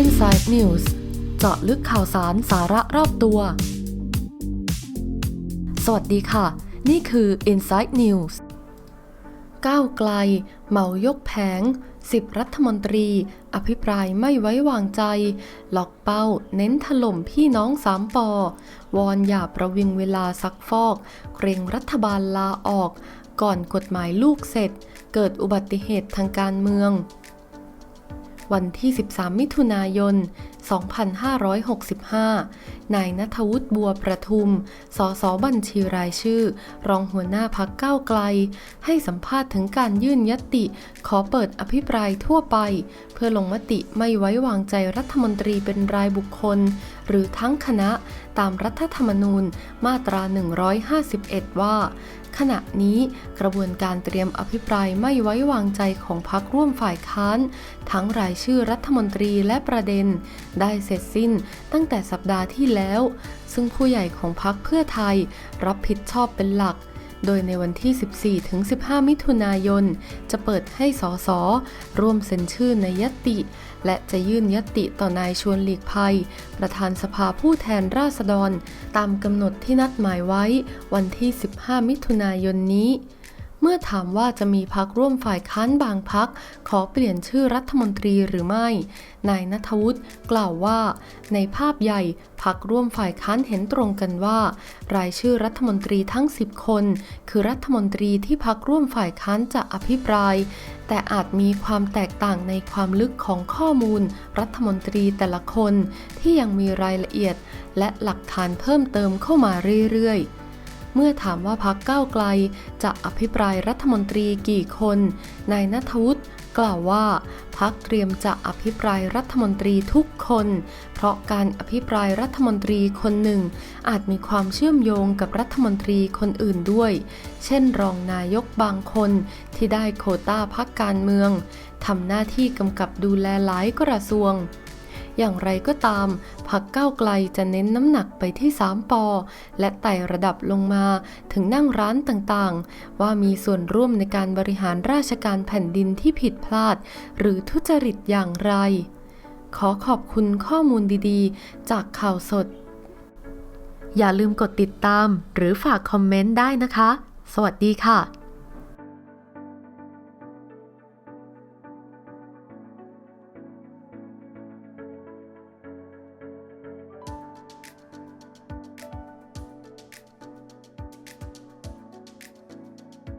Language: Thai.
Inside News เจาะลึกข่าวสารสาระรอบตัว สวัสดีค่ะ นี่คือ Inside News ก้าวไกล เหมายกแผง 10 รัฐมนตรี อภิปรายไม่ไว้วางใจ หลอกเป้า เน้นถล่มพี่น้องสามปอ วอนอย่าประวิงเวลาซักฟอก เกรงรัฐบาลลาออก ก่อนกฎหมายลูกเสร็จ เกิดอุบัติเหตุทางการเมือง วันที่ 13 มิถุนายน 2565 นายนัทวุฒิบัวประทุม สสบัญชีรายชื่อ รองหัวหน้าพักก้าวไกล ให้สัมภาษณ์ถึงการยื่นยติ ขอเปิดอภิปรายทั่วไป เพื่อลงมติไม่ไว้วางใจรัฐมนตรีเป็นรายบุคคล หรือทั้งคณะตามรัฐธรรมนูญมาตรา 151 ว่า ขณะนี้กระบวนการเตรียมอภิปรายไม่ไว้วางใจของพักร่วมฝ่ายค้าน ทั้งรายชื่อรัฐมนตรีและประเด็น ได้เสร็จสิ้นตั้งแต่สัปดาห์ที่แล้ว ซึ่งผู้ใหญ่ของพักเพื่อไทยรับผิดชอบเป็นหลัก โดยในวันที่ 14 ถึง 15 มิถุนายน จะเปิดให้สสร่วมเซ็นชื่อในยติ และจะยื่นยติต่อนายชวนหลีกภัย ประธานสภาผู้แทนราษฎร ตามกำหนดที่นัดหมายไว้ วันที่ 15 มิถุนายนนี้ เมื่อถามว่าจะมีพักร่วมฝ่ายค้านบางพัก ขอเปลี่ยนชื่อรัฐมนตรีหรือไม่ นายนัทวุฒิกล่าวว่า ในภาพใหญ่พักร่วมฝ่ายค้านเห็นตรงกันว่า รายชื่อรัฐมนตรีทั้ง 10 คน คือรัฐมนตรีที่พักร่วมฝ่ายค้านจะอภิปราย แต่อาจมีความแตกต่างในความลึกของข้อมูล รัฐมนตรีแต่ละคนที่ยังมีรายละเอียด และหลักฐานเพิ่มเติมเข้ามาเรื่อยๆ เมื่อถามว่าพักก้าวไกลจะอภิปรายรัฐมนตรีกี่คน นายนัทวุฒิกล่าวว่าพักเตรียมจะอภิปรายรัฐมนตรีทุกคน เพราะการอภิปรายรัฐมนตรีคนหนึ่ง อาจมีความเชื่อมโยงกับรัฐมนตรีคนอื่นด้วย เช่น รองนายกบางคนที่ได้โควต้าพักการเมืองทำหน้าที่กำกับดูแลหลายกระทรวง อย่างไรก็ตาม พักก้าวไกลจะเน้นน้ำหนักไปที่ 3ปอและไต่ระดับลงมาถึงนั่งร้านต่างๆ ว่ามีส่วนร่วมในการบริหารราชการแผ่นดินที่ผิดพลาด หรือทุจริตอย่างไร ขอขอบคุณข้อมูลดีๆ จากข่าวสด อย่าลืมกดติดตามหรือฝากคอมเมนต์ได้นะคะ สวัสดีค่ะ